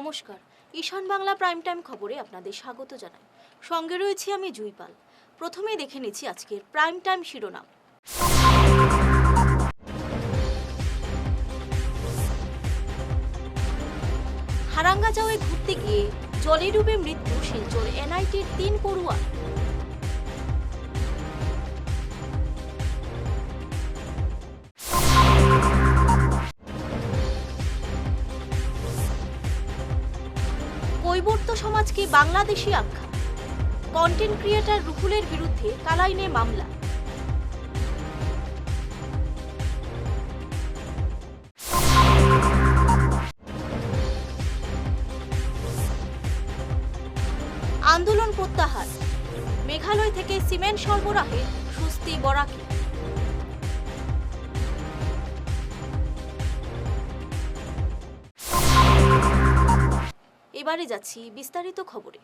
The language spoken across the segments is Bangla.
নমস্কার। ঈশান বাংলা প্রাইম টাইম খবরে আপনাদের স্বাগত জানাই। সঙ্গে রয়েছি আমি জুইপাল। প্রথমে দেখে নিচ্ছি আজকের প্রাইম টাইম শিরোনাম। হারাঙ্গাজাওয়ে ঘুরতে গিয়ে জলে ডুবে মৃত্যু, শিলচর এনআইটির তিন পড়ুয়া সমাজকে বাংলাদেশি আখ্যা? কন্টেন্ট ক্রিয়েটার রুহুলের বিরুদ্ধে কালাইনে মামলা। আন্দোলন প্রত্যাহার। মেঘালয় থেকে সিমেন্ট সরবরাহে সুস্তি বরাকি। এবারে যাচ্ছি বিস্তারিত খবরে।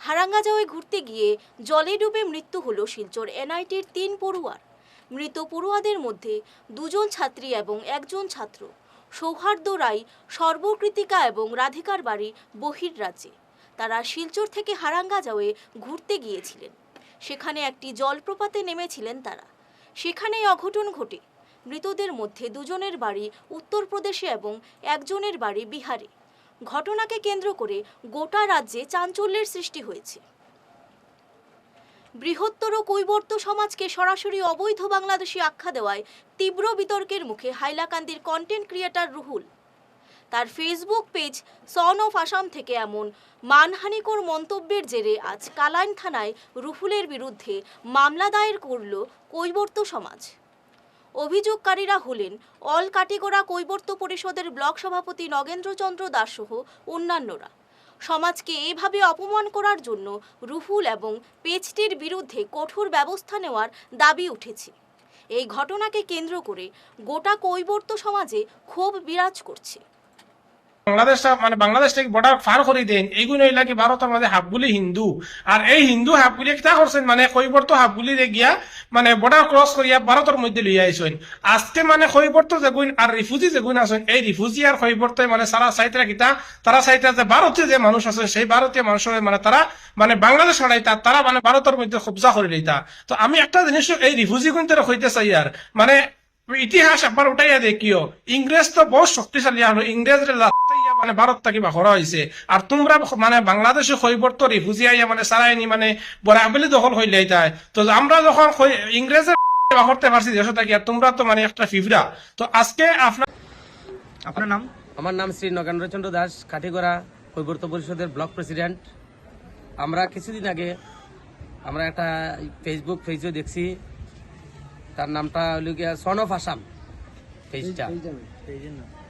হারাঙ্গাজাওয়ে ঘুরতে গিয়ে জলে ডুবে মৃত্যু হলো শিলচর এনআইটির তিন পড়ুয়ার। মৃত পড়ুয়াদের মধ্যে দুজন ছাত্রী এবং একজন ছাত্র। সৌহার্দ্য রায় সর্বকৃতিকা এবং রাধিকার বাড়ি বহির রাজ্যে। তারা শিলচর থেকে হারাঙ্গাজাওয়ে ঘুরতে গিয়েছিলেন। সেখানে একটি জলপ্রপাতে নেমেছিলেন তারা। সেখানেই অঘটন ঘটে। মৃতদের মধ্যে দুজনের বাড়ি উত্তরপ্রদেশে এবং একজনের বাড়ি বিহারে। ঘটনাকে কেন্দ্র করে গোটা রাজ্যে চাঞ্চল্যের সৃষ্টি হয়েছে। বৃহত্তর কৈবর্ত সমাজকে সরাসরি অবৈধ বাংলাদেশি আখ্যা দেওয়ায় তীব্র বিতর্কের মুখে হাইলাকান্দির কন্টেন্ট ক্রিয়েটর রুহুল। তার Facebook page son of Assam থেকে এমন মানহানিকর মন্তব্যের জেরে আজ কালাইন থানায় রুহুলের বিরুদ্ধে মামলা দায়ের করল কৈবর্ত সমাজ। অভিযোগকারীরা হলেন অল কাটিগোড়া কৈবর্ত পরিষদের ব্লক সভাপতি নগেন্দ্রচন্দ্র দাসসহ অন্যান্যরা। সমাজকে এভাবে অপমান করার জন্য রুহুল এবং পেচটির বিরুদ্ধে কঠোর ব্যবস্থা নেওয়ার দাবি উঠেছে। এই ঘটনাকে কেন্দ্র করে গোটা কৈবর্ত সমাজে ক্ষোভ বিরাজ করছে। বাংলাদেশ মানে বাংলাদেশ থেকে বর্ডার পার করে দেন এইগুলো হইলা কি ভারতের মাঝে হাফগুলি হিন্দু। আর এই হিন্দু হাফগুলি কিতা করছেন মানে কৈবর্ত হাফগুলি গিয়া মানে বর্ডার ক্রস করিয়া ভারতের মধ্যে আজকে মানে যেগুন আর রিফুজি যেগুন আছেন, এই রিফুজি আর মানে সারা সাইতরা কিতা তারা সাইতরা যে ভারতীয় যে মানুষ আছে, সেই ভারতীয় মানুষের মানে তারা মানে বাংলাদেশ হারাইতা তারা মানে ভারতের মধ্যে কবজা করে লইতা তো আমি একটা জিনিস এই রিফুজি গুণ হইতে চাই আর মানে ইতিহাস একবার উঠাইয়া দেখিও ইংরেজ তো বহুত শক্তিশালী হলো ইংরেজরে মানে ভারত থাকি বাখরা হয়েছে আর তোমরা মানে বাংলাদেশে কৈবর্ত রিফুজি আইয়া মানে সারাইনি মানে বরাবলি দখল হইলে তাই। তো আমরা যখন ইংরেজের বাহরতে পারছি দেশ থাকি আর তোমরা তো মানে একটা ফিফরা তো আজকে আপনার আপনার নাম? আমার নাম শ্রী নগেন্দ্রচন্দ্র দাস কাঠিগড়া কৈবর্ত পরিষদের ব্লক প্রেসিডেন্ট। আমরা কিছুদিন আগে আমরা একটা ফেসবুক পেজও দেখছি। তার নামটা হলো গিয়া সন অফ আসাম পেজটা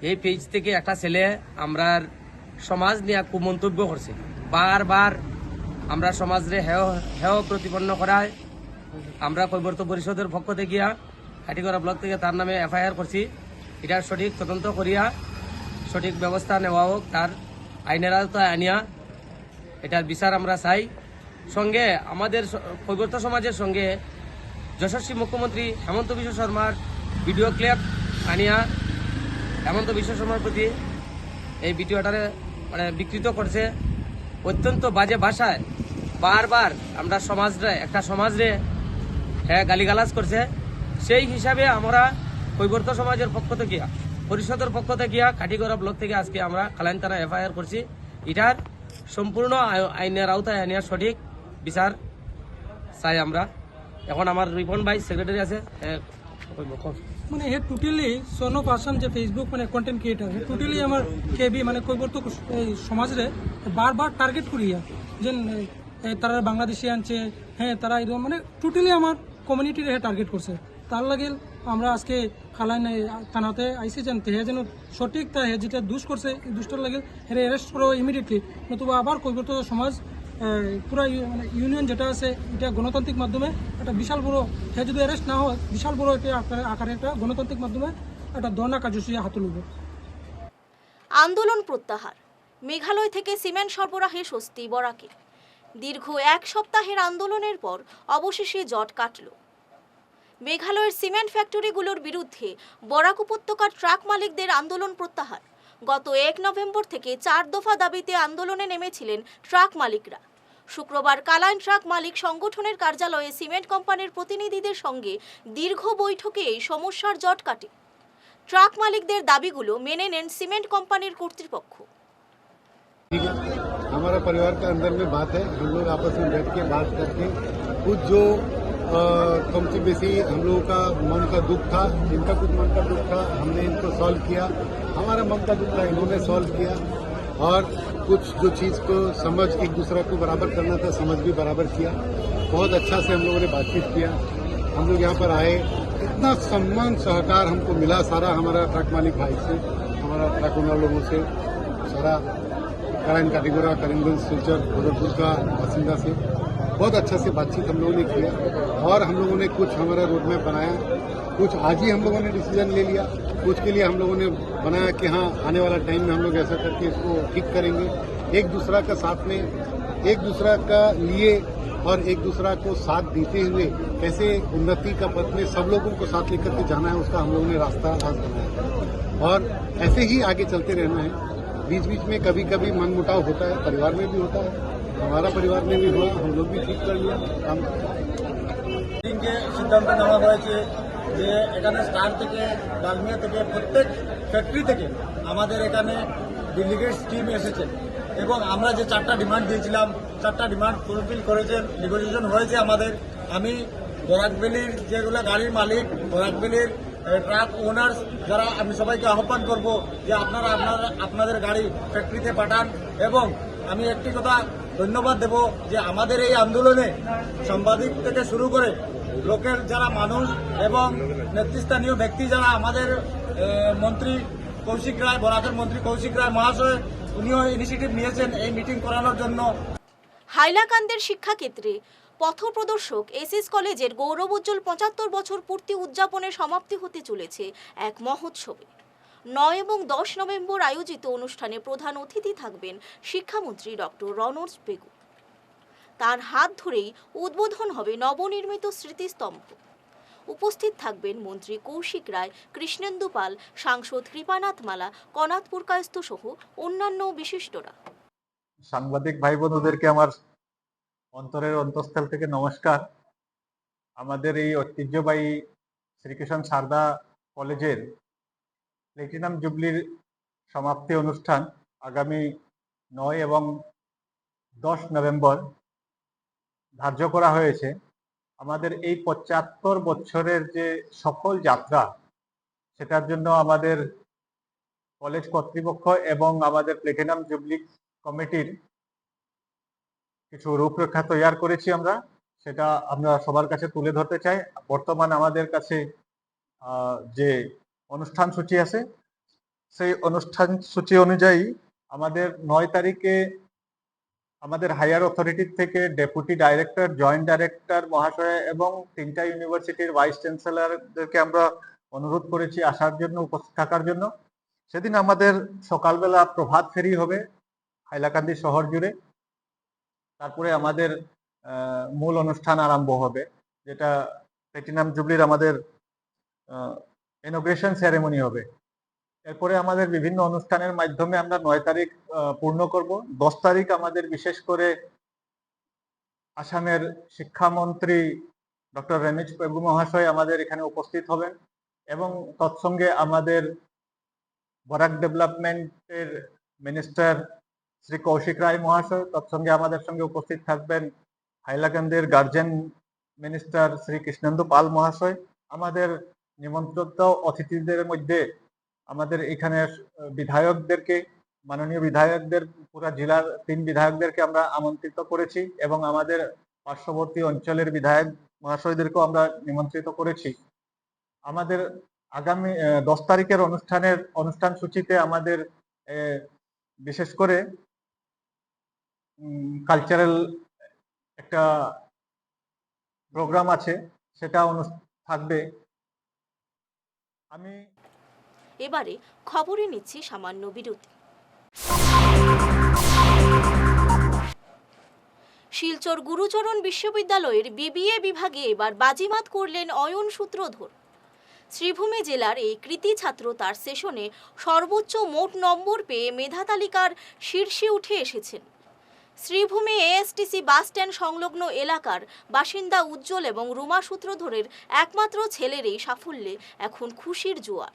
এই পেজ থেকে একটা ছেলে আমরার সমাজ নিয়ে কুমন্তব্য করছে। বারবার আমরা সমাজরে হেয় হেয় প্রতিপন্ন করায় আমরা কৈবর্ত পরিষদের পক্ষ থেকে কাঠিগড়া ব্লক থেকে তার নামে এফআইআর করছি। এটার সঠিক তদন্ত করিয়া সঠিক ব্যবস্থা নেওয়া হোক তার আইনের আওতায় আনিয়া এটার বিচার আমরা চাই। সঙ্গে আমাদের কৈবর্ত সমাজের সঙ্গে যশস্বী মুখ্যমন্ত্রী হেমন্ত বিশ্ব শর্মার ভিডিও ক্লিপ আনিয়া হেমন্ত বিশ্ব শর্মার প্রতি এই ভিডিওটারে মানে বিকৃত করছে। অত্যন্ত বাজে ভাষায় বারবার আমরা সমাজরে, একটা সমাজরে হ্যাঁ গালিগালাজ করছে। সেই হিসাবে আমরা কৈবর্ত সমাজের পক্ষ থেকে, পরিষদের পক্ষ থেকে কাঠিগড়া ব্লক থেকে আজকে আমরা খালাইন এফআইআর করছি। এটার সম্পূর্ণ আই- আইনের আওতায় আনিয়া সঠিক বিচার চাই আমরা। এখন আমার রিপন ভাই সেক্রেটারি আছে। মানে হে টোটেলি সন অফ যে ফেসবুক মানে কন্টেন্ট ক্রিয়েটার হে টোটেলি আমার কেবি মানে কৈবর্ত সমাজরে বারবার টার্গেট করিয়া এ, তারা বাংলাদেশি আনছে হ্যাঁ তারা এরকম মানে টোটালি আমার কমিউনিটির হে টার্গেট করছে তার লাগে আমরা আজকে খালাইন এই থানাতে আইসি যেন হে যেন সঠিক তা হে যেটা দুষ করছে দুষ্টার লাগে হেরে অ্যারেস্ট করো ইমিডিয়েটলি নতুবা আবার কৈবর্ত সমাজ পুরা মানে ইউনিয়ন যেটা আছে, এটা গণতান্ত্রিক মাধ্যমে একটা বিশাল বড় হে যদি অ্যারেস্ট না হয়, বিশাল বড় একটা আকারে- একটা গণতান্ত্রিক মাধ্যমে একটা ধর্ণা কার্যসূচি হাতে লুবে আন্দোলন প্রত্যাহার। মেঘালয় থেকে সিমেন্ট সরবরাহে স্বস্তি বরাকে। দীর্ঘ এক সপ্তাহের আন্দোলনের পর অবশেষে জট কাটল। মেঘালয়ের সিমেন্ট ফ্যাক্টরিগুলোর বিরুদ্ধে বরাক উপত্যকার ট্রাক মালিকদের আন্দোলন প্রত্যাহার। গত এক নভেম্বর থেকে চার দফা দাবিতে আন্দোলনে নেমেছিলেন ট্রাক মালিকরা শুক্রবার কালাইন ট্রাক মালিক সংগঠনের কার্যালয়ে সিমেন্ট কোম্পানির প্রতিনিধিদের সঙ্গে দীর্ঘ বৈঠকে এই সমস্যার জট কাটে ট্রাক মালিকদের দাবিগুলো মেনে নেন সিমেন্ট কোম্পানির কর্তৃপক্ষ ठीक है हमारा परिवार का अंदर में बात है हम लोग आपस में बैठ के बात करके कुछ जो अ, कम से बेसी हम लोगों का मन का दुख था इनका कुछ मन का दुख था, हमने इनको सॉल्व किया। हमारा मन का दुख था, इन्होंने सॉल्व किया। और कुछ जो चीज़ को समझ, एक दूसरे को बराबर करना था, समझ भी बराबर किया। बहुत अच्छा से हम लोगों ने बातचीत किया। हम लोग यहाँ पर आए। इतना सम्मान, सहकार हमको मिला सारा हमारा ट्रक मालिक भाई से, हमारा ट्रक ओनर लोगों से, सारा कराइन काटीगोरा करीमगंज सिलचर गोरखपुर का बासिंदा से। बहुत अच्छा से बातचीत हम लोगों ने किया। और हम लोगों ने कुछ हमारा रोड मैप बनाया। कुछ आज ही हम लोगों ने डिसीज़न ले लिया। कुछ के लिए हम लोगों ने बनाया कि हाँ आने वाला टाइम में हम लोग ऐसा करके इसको ठीक करेंगे। एक दूसरा का साथ में, एक दूसरा का लिए और एक दूसरा को साथ देते हुए कैसे उन्नति का पथ में सब लोगों को साथ लेकर के जाना है, उसका हम लोगों ने रास्ता आज बनाया और ऐसे ही आगे चलते रहना है। बीच बीच में कभी कभी मन मुटाव होता है, परिवार में भी होता है। हमारा परिवार में भी हुआ, हम लोग भी ठीक कर लिया। काम দিনকে সিদ্ধান্ত নেওয়া হয়েছে যে এখানে স্টার থেকে, ডালমিয়া থেকে, প্রত্যেক ফ্যাক্টরি থেকে আমাদের এখানে ডেলিগেটস টিম এসেছে। এবং আমরা যে চারটা ডিমান্ড দিয়েছিলাম, চারটা ডিমান্ড ফুলফিল করেছেন নেগোসিয়েশন হয়েছে আমাদের। আমি বরাকবেলির যেগুলো গাড়ির মালিক বরাকবেলির ট্রাক ওনার্স যারা, আমি সবাইকে আহ্বান করব যে আপনারা আপনারা, আপনাদের গাড়ি ফ্যাক্টরিতে পাঠান। এবং আমি একটি কথা ধন্যবাদ দেব যে আমাদের এই আন্দোলনে সাংবাদিক থেকে শুরু করে লোকের যারা মানুষ এবং নেতৃস্থানীয় ব্যক্তি যারা আমাদের মন্ত্রী কৌশিক রায়, বরাকের মন্ত্রী কৌশিক রায় মহাশয়, উনিও ইনিশিয়েটিভ নিয়েছেন এই মিটিং করানোর জন্য। হাইলাকান্দের শিক্ষাক্ষেত্রে পথ পথপ্রদর্শক এসএস কলেজের গৌরব উজ্জ্বল পঁচাত্তর বছর পূর্তি উদযাপনের সমাপ্তি হতে চলেছে এক মহোৎসবে। নয় এবং দশ নভেম্বর আয়োজিত অনুষ্ঠানে প্রধান অতিথি থাকবেন শিক্ষামন্ত্রী ডক্টর রনজ বেগু তার হাত ধরেই উদ্বোধন হবে নবনির্মিত স্মৃতিস্তম্ভ। উপস্থিত থাকবেন মন্ত্রী কৌশিক রায়, কৃষ্ণেন্দু পাল, সাংসদ কৃপানাথ মালা, কনাথ পুরকায়স্থ সহ অন্যান্য বিশিষ্টরা। সাংবাদিক ভাই বোনদেরকে আমার অন্তরের অন্তঃস্থল থেকে নমস্কার। আমাদের এই ঐতিহ্যবাহী শ্রীকৃষ্ণ সারদা কলেজের প্লেটিনাম জুবলির সমাপ্তি অনুষ্ঠান আগামী নয় এবং দশ নভেম্বর ধার্য করা হয়েছে। আমাদের এই পঁচাত্তর বছরের যে সফল যাত্রা, সেটার জন্য আমাদের কলেজ কর্তৃপক্ষ এবং আমাদের প্লেটিনাম জুবলি কমিটির কিছু রূপরেখা তৈরি করেছি আমরা। সেটা আমরা সবার কাছে তুলে ধরতে চাই। বর্তমান আমাদের কাছে যে অনুষ্ঠান সূচি আছে, সেই অনুষ্ঠান সূচি অনুযায়ী আমাদের নয় তারিখে আমাদের হায়ার অথরিটির থেকে ডেপুটি ডাইরেক্টর জয়েন্ট ডাইরেক্টর মহাশয় এবং তিনটা ইউনিভার্সিটির ভাইস চ্যান্সেলরদেরকে আমরা অনুরোধ করেছি আসার জন্য, উপস্থিত থাকার জন্য। সেদিন আমাদের সকালবেলা প্রভাত ফেরি হবে, হাইলাকান্দি শহর জুড়ে। তারপরে আমাদের মূল অনুষ্ঠান আরম্ভ হবে, যেটা প্লেটিনাম জুবলির আমাদের ইনোগ্রেশন সেরেমনি হবে। এরপরে আমাদের বিভিন্ন অনুষ্ঠানের মাধ্যমে আমরা নয় তারিখ পূর্ণ করব। দশ তারিখ আমাদের বিশেষ করে আসামের শিক্ষামন্ত্রী ডক্টর রেমিজ পেগু মহাশয় আমাদের এখানে উপস্থিত হবেন এবং তৎসঙ্গে আমাদের বরাক ডেভেলপমেন্টের মিনিস্টার শ্রী কৌশিক রায় মহাশয়, তৎসঙ্গে আমাদের সঙ্গে উপস্থিত থাকবেন হাইলাকান্দের গার্জেন মিনিস্টার শ্রী কৃষ্ণেন্দু পাল মহাশয়। আমাদের নিমন্ত্রিত অতিথিদের মধ্যে আমাদের এখানে বিধায়কদেরকে, মাননীয় বিধায়কদের, পুরা জেলার তিন বিধায়কদেরকে আমরা আমন্ত্রিত করেছি এবং আমাদের পার্শ্ববর্তী অঞ্চলের বিধায়ক মহাশয়দেরকেও আমরা নিমন্ত্রিত করেছি। আমাদের আগামী দশ তারিখের অনুষ্ঠানের অনুষ্ঠান সূচিতে আমাদের বিশেষ করে কালচারাল একটা প্রোগ্রাম আছে, সেটা থাকবে। আমি এবারে খবরে নিচ্ছি সামান্য বিরতি। শিলচর গুরুচরণ বিশ্ববিদ্যালয়ের বিবিএ বিভাগে এবার বাজিমাত করলেন অয়ন সূত্রধর। শ্রীভূমি জেলার এই কৃতি ছাত্র তার সেশনে সর্বোচ্চ মোট নম্বর পেয়ে মেধা তালিকার শীর্ষে উঠে এসেছেন। শ্রীভূমি এএসটিসি বাস স্ট্যান্ড সংলগ্ন এলাকার বাসিন্দা উজ্জ্বল এবং রুমা সূত্রধরের একমাত্র ছেলের এই সাফল্যে এখন খুশির জোয়ার।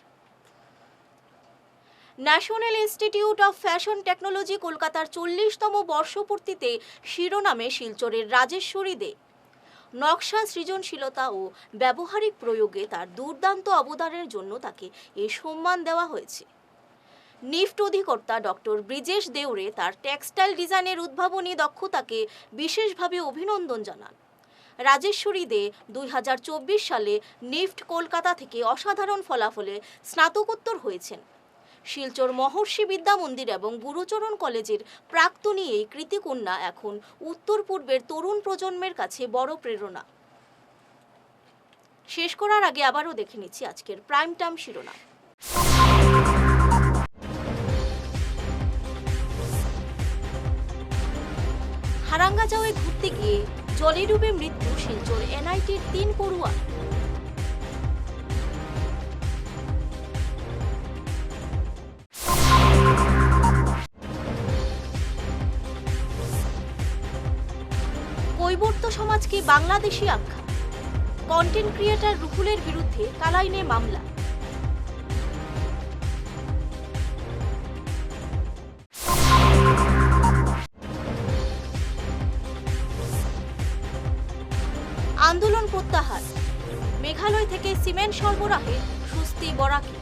National Institute of Fashion Technology কলকাতার চল্লিশতম বর্ষপূর্তিতে শিরোনামে শিলচরের রাজেশ্বরী দে। নকশা সৃজনশীলতা ও ব্যবহারিক প্রয়োগে তার দুর্দান্ত অবদানের জন্য তাকে এ সম্মান দেওয়া হয়েছে। নিফট অধিকর্তা ডক্টর ব্রিজেশ দেউরে তার টেক্সটাইল ডিজাইনের উদ্ভাবনী দক্ষতাকে বিশেষভাবে অভিনন্দন জানান। রাজেশ্বরী দে দুই হাজার চব্বিশ সালে নিফট কলকাতা থেকে অসাধারণ ফলাফলে স্নাতকোত্তর হয়েছেন। শিলচর মহর্ষি বিদ্যা মন্দির এবং গুরুচরণ কলেজের প্রাক্তনী এই কৃতিকন্যা এখন উত্তর পূর্বের তরুণ প্রজন্মের কাছে বড় প্রেরণা। শেষ করার আগে আবারও দেখে নিচ্ছি আজকের প্রাইম টাইম শিরোনাম। হারাঙ্গাজাওয়ে ঘুরতে গিয়ে জলে ডুবে মৃত্যু শিলচর এনআইটির তিন পড়ুয়া। সমাজকে বাংলাদেশি আখ্যা? কন্টেন্ট ক্রিয়েটার রুহুলের বিরুদ্ধে কালাইনে মামলা। আন্দোলন প্রত্যাহার। মেঘালয় থেকে সিমেন্ট সরবরাহে সুস্তি বরাকি।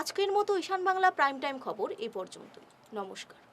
আজকের মতো ঈশান বাংলা প্রাইম টাইম খবর এ পর্যন্ত নমস্কার।